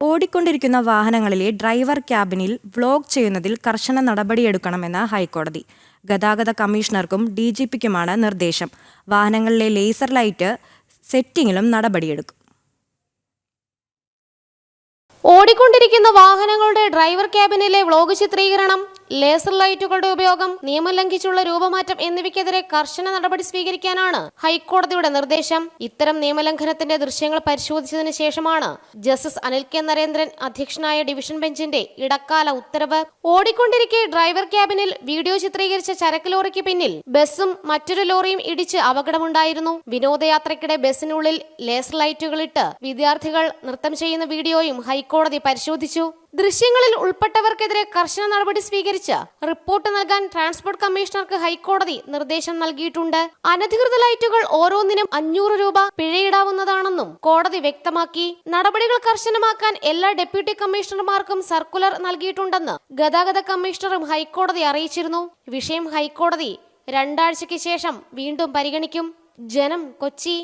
ഓടിക്കൊണ്ടിരിക്കുന്ന വാഹനങ്ങളിലെ driver ക്യാബിനിൽ vlog ചെയ്യുന്നതിൽ കർശന നടപടിയെടുക്കണമെന്ന് ഹൈക്കോടതി. ഗതാഗത കമ്മീഷണർക്കും ഡി ജി പിക്കുമാണ് നിർദ്ദേശം. വാഹനങ്ങളിലെ ലേസർ ലൈറ്റ് സെറ്റിംഗിലും നടപടിയെടുക്കും. ഓടിക്കൊണ്ടിരിക്കുന്ന വാഹനങ്ങളുടെ ഡ്രൈവർ ക്യാബിനിലെ വ്ലോഗ് ചിത്രീകരണം. ലേസർ ലൈറ്റുകളുടെ ഉപയോഗം നിയമം ലംഘിച്ചുള്ള രൂപമാറ്റം എന്നിവയ്ക്കെതിരെ കർശന നടപടി സ്വീകരിക്കാനാണ് ഹൈക്കോടതിയുടെ നിർദ്ദേശം. ഇത്തരം നിയമലംഘനത്തിന്റെ ദൃശ്യങ്ങൾ പരിശോധിച്ചതിന് ശേഷമാണ് ജസ്റ്റിസ് അനിൽ കെ നരേന്ദ്രൻ അധ്യക്ഷനായ ഡിവിഷൻ ബെഞ്ചിന്റെ ഇടക്കാല ഉത്തരവ്. ഓടിക്കൊണ്ടിരിക്കെ ഡ്രൈവർ ക്യാബിനിൽ വീഡിയോ ചിത്രീകരിച്ച ചരക്ക് ലോറിക്ക് പിന്നിൽ ബസ്സും മറ്റൊരു ലോറിയും ഇടിച്ച് അപകടമുണ്ടായിരുന്നു. വിനോദയാത്രയ്ക്കിടെ ബസ്സിനുള്ളിൽ ലേസർ ലൈറ്റുകളിട്ട് വിദ്യാർത്ഥികൾ നൃത്തം ചെയ്യുന്ന വീഡിയോയും ഹൈക്കോടതി പരിശോധിച്ചു. ദൃശ്യങ്ങളിൽ ഉൾപ്പെട്ടവർക്കെതിരെ കർശന നടപടി സ്വീകരിച്ച് റിപ്പോർട്ട് നൽകാൻ ട്രാൻസ്പോർട്ട് കമ്മീഷണർക്ക് ഹൈക്കോടതി നിർദ്ദേശം നൽകിയിട്ടുണ്ട്. അനധികൃത ലൈറ്റുകൾ ഓരോന്നിനും അഞ്ഞൂറ് രൂപ പിഴയിടാവുന്നതാണെന്നും കോടതി വ്യക്തമാക്കി. നടപടികൾ കർശനമാക്കാൻ എല്ലാ ഡെപ്യൂട്ടി കമ്മീഷണർമാർക്കും സർക്കുലർ നൽകിയിട്ടുണ്ടെന്ന് ഗതാഗത കമ്മീഷണറും ഹൈക്കോടതി അറിയിച്ചിരുന്നു. വിഷയം ഹൈക്കോടതി രണ്ടാഴ്ചയ്ക്ക് ശേഷം വീണ്ടും പരിഗണിക്കും. ജനം കൊച്ചി.